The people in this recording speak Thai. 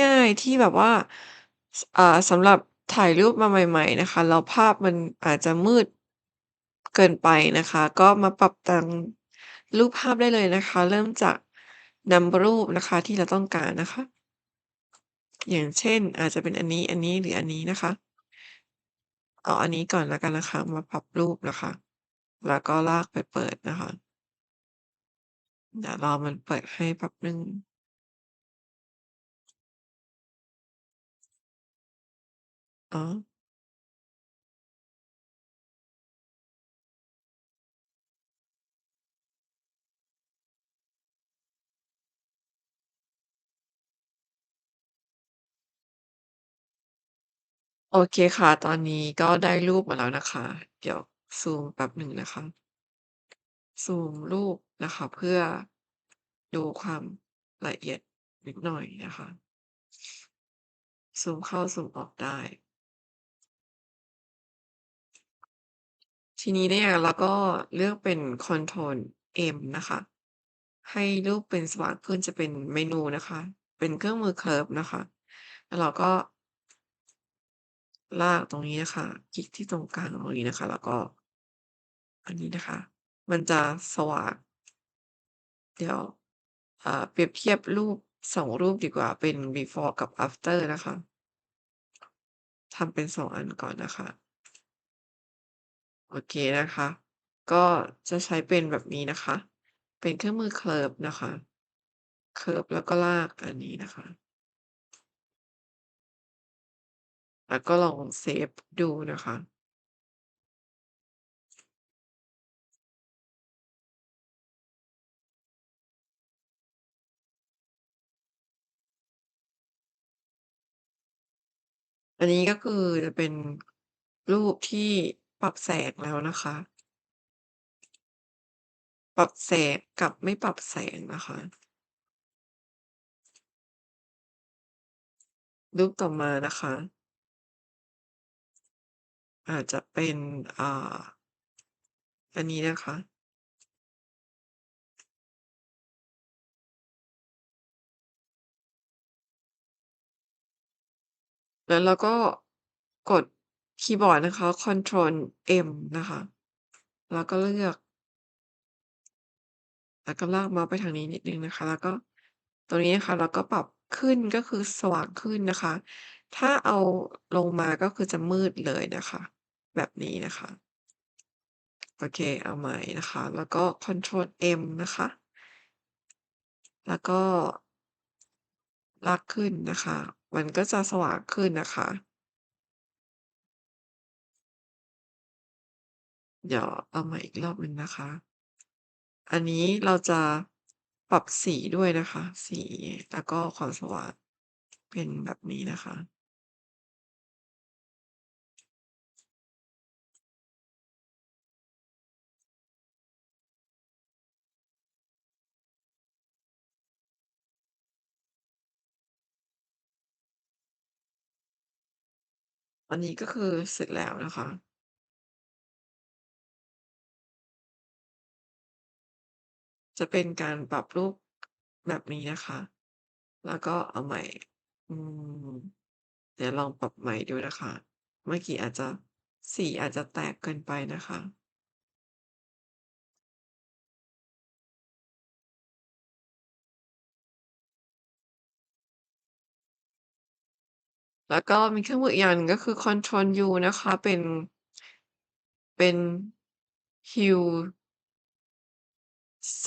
ง่าย ๆ ที่แบบว่า ส อ่า สำหรับถ่ายรูปมาใหม่ ๆ นะคะ แล้วภาพมันอาจจะมืด เกินไปนะคะ ก็มาปรับแต่งรูปภาพได้เลยนะคะ เริ่มจากนำรูปนะคะที่เราต้องการนะคะ อย่างเช่น อาจจะเป็นอันนี้ อันนี้ หรืออันนี้นะคะ เอาอันนี้ก่อนแล้วกันนะคะ มาปรับรูปนะคะ แล้วก็ลากไปเปิดนะคะ เดี๋ยวรอมันเปิดให้แป๊บหนึ่ง อ๋อ โอเคค่ะ ตอนนี้ก็ได้รูปมาแล้วนะคะ เดี๋ยวซูมแป๊บหนึ่งนะคะ ซูมรูปนะคะ เพื่อดูความละเอียดนิดหน่อยนะคะ ซูมเข้าซูมออกได้ ทีนี้เนี่ยเราก็เลือกเป็น Control M นะคะ ให้รูปเป็นสว่างขึ้นจะเป็นเมนูนะคะ เป็นเครื่องมือเคิร์ฟนะคะ แล้วเราก็ ลากตรงนี้อะคะ คลิกที่ตรงกลางตรงนี้นะคะ แล้วก็ อันนี้นะคะ มันจะสว่างเดี๋ยวอ่าเปรียบเทียบรูป2รูปดีกว่าเป็น Before กับ After นะคะทำเป็น2อันก่อนนะคะ โอเคนะคะ ก็จะใช้เป็นแบบนี้นะคะ เป็นเครื่องมือเคิร์ฟนะคะ เคิร์ฟแล้วก็ลากอันนี้นะคะ แล้วก็ลองเซฟดูนะคะอันนี้ก็คือจะเป็นรูปที่ ปรับแสงแล้วนะคะ ปรับแสงกับไม่ปรับแสงนะคะ รูปต่อมานะคะ อาจจะเป็นอ่าอันนี้นะคะแล้วเราก็กด คีย์บอร์ดนะคะ Control M นะคะ แล้วก็เลือก แล้วก็ลากเมาส์ไปทางนี้นิดนึงนะคะ แล้วก็ตรงนี้นะคะเราก็ปรับขึ้นก็คือสว่างขึ้นนะคะ ถ้าเอาลงมาก็คือจะมืดเลยนะคะ แบบนี้นะคะ โอเค เอาใหม่นะคะ แล้วก็ Control M นะคะ แล้วก็ลากขึ้นนะคะ มันก็จะสว่างขึ้นนะคะ เดี๋ยวเอาม่อีกรอบหนึ่งนะคะ อันนี้เราจะปรับสีด้วยนะคะ สีแล้วก็ความสว่างเป็นแบบนี้นะคะ อันนี้ก็คือเสร็จแล้วนะคะ จะเป็นการปรับรูปแบบนี้นะคะ แล้วก็เอาใหม่ อืม เดี๋ยวลองปรับใหม่ดูนะคะ เมื่อกี้อาจจะสีอาจจะแตกเกินไปนะคะ แล้วก็มีเครื่องมืออีกอย่างหนึ่งก็คือ Control U นะคะ เป็น เป็น Hue ส